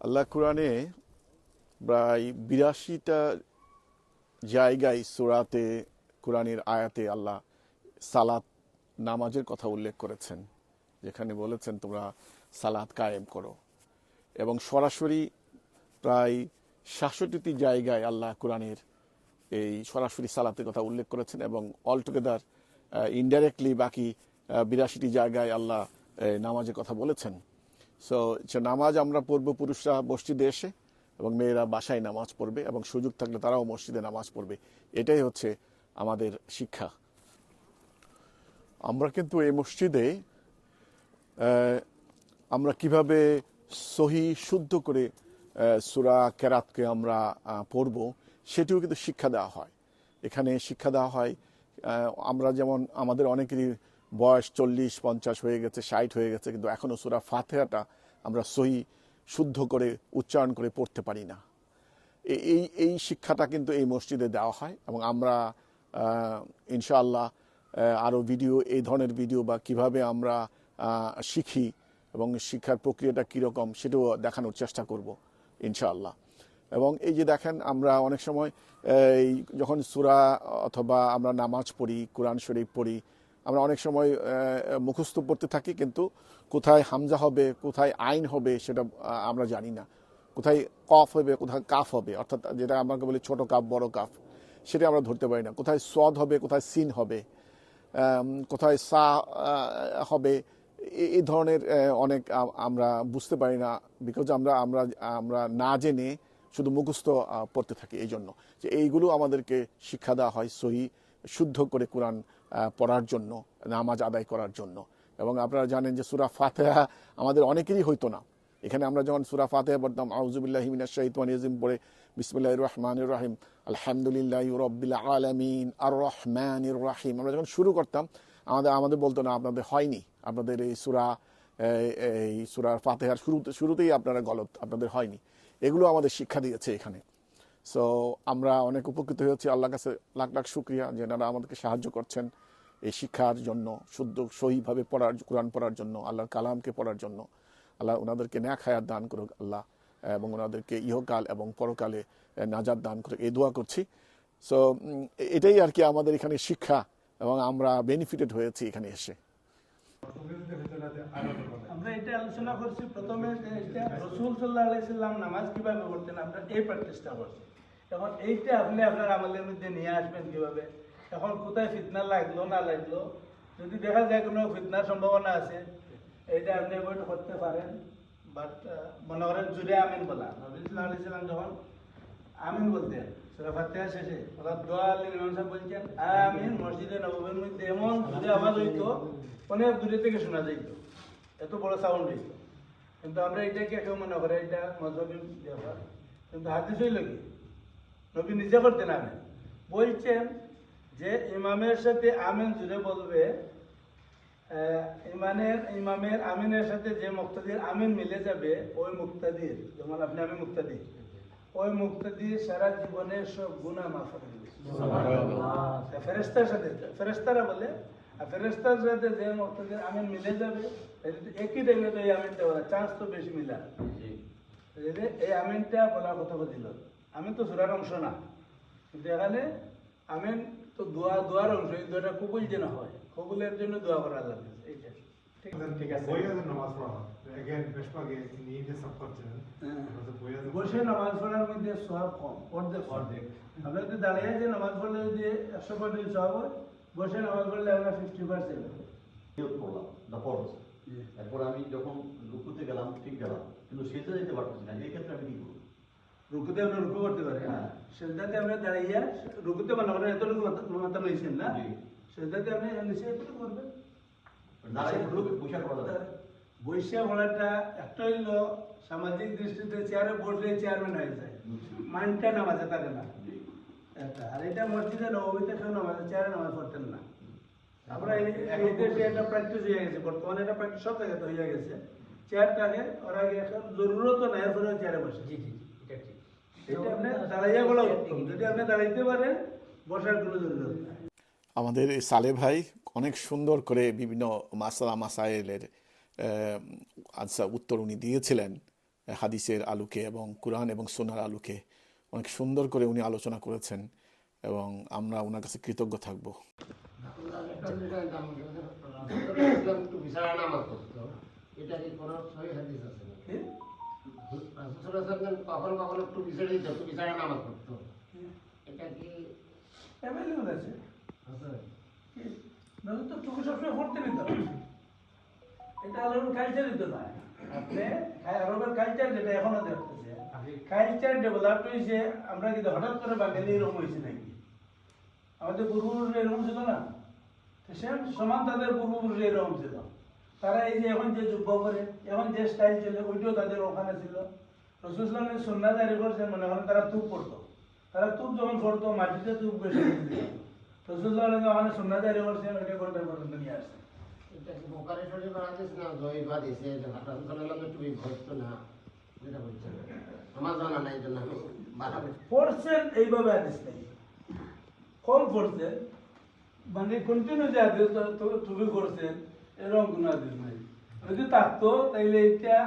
আল্লাহ কোরআনে প্রায় বিরাশিটা জায়গায় সুরাতে, কোরআনের আয়াতে আল্লাহ সালাত, নামাজের কথা উল্লেখ করেছেন। যেখানে বলেছেন, তোমরা সালাত কায়েম করো। এবং সরাসরি প্রায় সাতষট্টি জায়গায় আল্লাহ কোরআনের এই সরাসরি সালাতের কথা উল্লেখ করেছেন এবং অলটুগেদার ইনডাইরেক্টলি বাকি বিরাশিটি জায়গায় আল্লাহ নামাজের কথা বলেছেন। সো নামাজ আমরা পড়ব পুরুষরা মসজিদে এসে এবং মেয়েরা বাসায় নামাজ পড়বে এবং সুযোগ থাকলে তারাও মসজিদে নামাজ পড়বে। এটাই হচ্ছে আমাদের শিক্ষা। আমরা কিন্তু এই মসজিদে আমরা কীভাবে সহি, শুদ্ধ করে সুরা কেরাতকে আমরা পড়ব সেটিও কিন্তু শিক্ষা দেওয়া হয়। এখানে শিক্ষা দেওয়া হয় আমরা যেমন আমাদের অনেকেরই বয়স চল্লিশ, পঞ্চাশ হয়ে গেছে, ষাট হয়ে গেছে, কিন্তু এখনও সুরা ফাতেহাটা আমরা সহি, শুদ্ধ করে উচ্চারণ করে পড়তে পারি না। এই- এই শিক্ষাটা কিন্তু এই মসজিদে দেওয়া হয় এবং আমরা ইনশাআল্লাহ আরও ভিডিও, এই ধরনের ভিডিও বা কীভাবে আমরা শিখি এবং শিক্ষার প্রক্রিয়াটা কীরকম সেটাও দেখানোর চেষ্টা করব, ইনশাআল্লাহ। এবং এই যে দেখেন, আমরা অনেক সময়, এই যখন সুরা অথবা আমরা নামাজ পড়ি, কোরআন শরীফ পড়ি আমরা অনেক সময় মুখস্থ পড়তে থাকি, কিন্তু কোথায় হামজা হবে, কোথায় আইন হবে সেটা আমরা জানি না। কোথায় কফ হবে, কোথায় কাফ হবে, অর্থাৎ যেটা আমাকে বলি ছোট কাপ বড় কাফ, সেটা আমরা ধরতে পারি না। কোথায় সদ হবে, কোথায় সিন হবে কোথায় সা হবে এই ধরনের অনেক আমরা বুঝতে পারি না বিকজ আমরা আমরা আমরা না জেনে শুধু মুখস্থ পড়তে থাকি এই জন্য যে এইগুলো আমাদেরকে শিক্ষা দেওয়া হয় সহি, শুদ্ধ করে কোরআন পড়ার জন্য, নামাজ আদায় করার জন্য। এবং আপনারা জানেন যে সুরা ফাতেহা আমাদের অনেকেরই হইতো না। এখানে আমরা যখন সুরা ফাতেহা পড়তাম আউজুবিল্লাহ হিমিনা শাহিদ ইয়াজিম পড়ে বিসমুল্লাহ রহমান রাহিম, আলহামদুলিল্লাহ রব্বিল আলামিন আর রহমান রাহিম। আমরা যখন শুরু করতাম, আমাদের আমাদের বলতো, না, আপনাদের হয়নি। আপনাদের এই সুরা, এই- এই সুরার ফাতেহার শুরুতে, শুরুতেই আপনারা গলত, আপনাদের হয়নি। এগুলো আমাদের শিক্ষা দিয়েছে এখানে। সো আমরা অনেক উপকৃত হয়েছি আল্লাহর কাছে লাখ লাখ শুক্রিয়া যে এনারা আমাদেরকে সাহায্য করছেন এই শিক্ষার জন্য, শুদ্ধ, সহিভাবে পড়ার, কোরআন পড়ার জন্য, আল্লাহর কালামকে পড়ার জন্য। আল্লাহ ওনাদেরকে ন্যাক হায়াত দান করুক আল্লাহ, এবং ওনাদেরকে ইহকাল এবং পরকালে নাজাত দান করুক। এই দোয়া করছি। সো এটাই আর কি আমাদের এখানে শিক্ষা, এবং আমরা বেনিফিটেড হয়েছি এখানে এসে। আমরা এটা আলোচনা করছি। প্রথমে রসুল সাল্লাহ আলাইসাল্লাম নামাজ কীভাবে পড়তেন? আমরা এই প্র্যাকটিসটা করছি। এখন এইটা আপনি আপনার আমলের মধ্যে নিয়ে আসবেন কীভাবে? এখন কোথায় ফিতনা লাগল, না লাগল? যদি দেখা যায় কোনো ফিতনার সম্ভাবনা আছে, এইটা আপনি অ্যাভয়েড করতে পারেন। বাট মনে করেন জুড়ে আমিন বলা। নবী সাল্লাহ আলাইসাল্লাম যখন আমিন বলতেন বলছেন, আমিন। মসজিদে নবমীর মধ্যে এমন দূরে আওয়াজ হইতো, অনেক দূরে থেকে শোনা যাইত। এত বড় সাউন্ড হইতো কিন্তু আমরা এটাকে কেউ মনে করে এটা মজহবি ব্যাপার। কিন্তু হাদিস হইল কি নবী নিজে করতেন আমিন বলছেন যে ইমামের সাথে আমিন জুড়ে বলবে ইমানের ইমামের আমিনের সাথে যে মুক্তাদির আমিন মিলে যাবে ওই মুক্তাদির যেমন আপনি আমি মুক্তাদির ওই মুক্তাদি সারা জীবনের সব গুণা মাফ করে দিবে। ফেরেস্তার সাথে ফেরেস্তারা বলে আর ফেরেস্তার সাথে যে মুক্তাদির আমিন মিলে যাবে একই টাইমে তো এই আমিনটা বলা চান্স তো বেশি মিলা। এই যে এই আমিনটা বলার কথা বলছিল। আমিন তো সুরার অংশ না। কিন্তু এখানে আমিন তো দোয়া দোয়ার অংশ এই দোয়াটা কবুল যেন হয়। কবুলের জন্য দোয়া করা লাগবে এইটা ঠিক ঠিক আছে। নামাজ পড়া হয়। হ্যাঁ। বসে নামাজ পড়ার মধ্যে সব কম অর্ধেক অর্ধেক। আমরা যদি দাঁড়িয়ে যে নামাজ পড়লে যদি একশো পার্সেন্ট সব হয় বসে নামাজ পড়লে আমরা ফিফটি পার্সেন্ট ফরজ এরপর আমি যখন রুকুতে গেলাম ঠিক গেলাম। কিন্তু সেটা যেতে পারতেছি না এই ক্ষেত্রে আমি কি করব? রুকুতে আমরা রুকু করতে পারি হ্যাঁ। সেদাতে আমরা দাঁড়িয়ে রুকুতে মনে করেন এতটুকু মাথা লইছেন না? জি। সেদাতে আপনি নিচে এতটুকু করবেন। বৈশা ভরাটা একটা হইল সামাজিক দৃষ্টিতে চেয়ারে বসলে চেয়ারম্যান হয়ে যায়। মাইন্ডটা নামাজে থাকে না। আর এটা মসজিদে নবমীতে কেউ নামাজে চেয়ারে নামাজ পড়তেন না। আমরা এই দেশে এটা প্র্যাকটিস হয়ে গেছে বর্তমানে এটা প্র্যাকটিস সব জায়গাতে হয়ে গেছে। চেয়ারটাকে ওরা আগে এখন জরুরত নাই চেয়ারে বসে। জি জি এটা ঠিক। এটা আপনি দাঁড়াইয়া বলা উত্তম যদি আপনি দাঁড়াইতে পারেন বসার কোনো জরুরত নাই। আমাদের এই সালে ভাই অনেক সুন্দর করে বিভিন্ন মাসালা মাসাইলের আনসার উত্তর উনি দিয়েছিলেন হাদিসের আলোকে এবং কোরআন এবং সোনার আলোকে। অনেক সুন্দর করে উনি আলোচনা করেছেন এবং আমরা ওনার কাছে কৃতজ্ঞ থাকব। একটা দিত, নামাজ করতো। এটা কি? নজর তো এটা আরবের কালচারই তো নয় আপনি দেখতেছে আমরা কিন্তু হঠাৎ করে বাঙালি এরকম হয়েছে নাকি আমাদের পূর্বপুরুষ এরকম ছিল না সে সমান তাদের পূর্বপুরুষ এরকম ছিল তারা এই যে এখন যে যুদ্ধ করে এখন যে স্টাইল চলে ওইটাও তাদের ওখানে ছিল রসুলামের সন্ধ্যা জারি করছেন মনে করেন তারা তুপ পড়তো তারা তুপ যখন পড়তো মাটিতে তুপ বেশি রসুল্লাহ ওখানে সন্ধ্যা জারি করছেন ওইটা ঘণ্টা পর্যন্ত নিয়ে আসছে এটা কি বোকারি না জয়ীফ হাদিস? এই যে রাসূলুল্লাহ সাল্লাল্লাহু আলাইহি ওয়াসাল্লাম একটু ঘটতো না। যেটা বলছেন। আমার জানা নাই, এই জন্য আমি বাড়াবো। পড়ছেন এইভাবে আদিস নেই কম পড়ছেন মানে কন্টিনিউ যে তুমি করছেন এরকম কোনো আদিস নাই। যদি থাকতো তাইলে এটা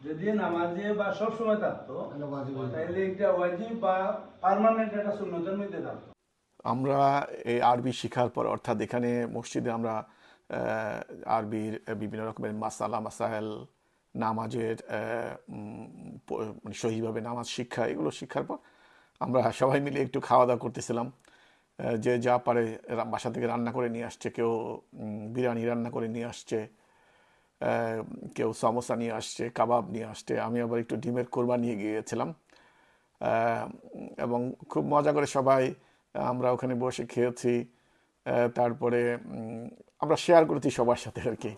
যদি নামাজে বা সব সময় থাকতো তাহলে ওয়াজিব যাবে। তাইলে এটা ওয়াজিব বা পার্মানেন্ট একটা সুন্নতের মধ্যে থাকতো। আমরা এই আরবি শেখার পর অর্থাৎ এখানে মসজিদে আমরা আরবির বিভিন্ন রকমের মাসালা মাসাইল নামাজের মানে সহিভাবে নামাজ শিক্ষা এগুলো শিক্ষার পর আমরা সবাই মিলে একটু খাওয়া দাওয়া করতেছিলাম। যে যা পারে বাসা থেকে রান্না করে নিয়ে আসছে, কেউ বিরিয়ানি রান্না করে নিয়ে আসছে কেউ সমোসা নিয়ে আসছে, কাবাব নিয়ে আসছে। আমি আবার একটু ডিমের কোরমা নিয়ে গিয়েছিলাম এবং খুব মজা করে সবাই, আমরা ওখানে বসে খেয়েছি তারপরে আমরা শেয়ার করেছি সবার সাথে আর কি।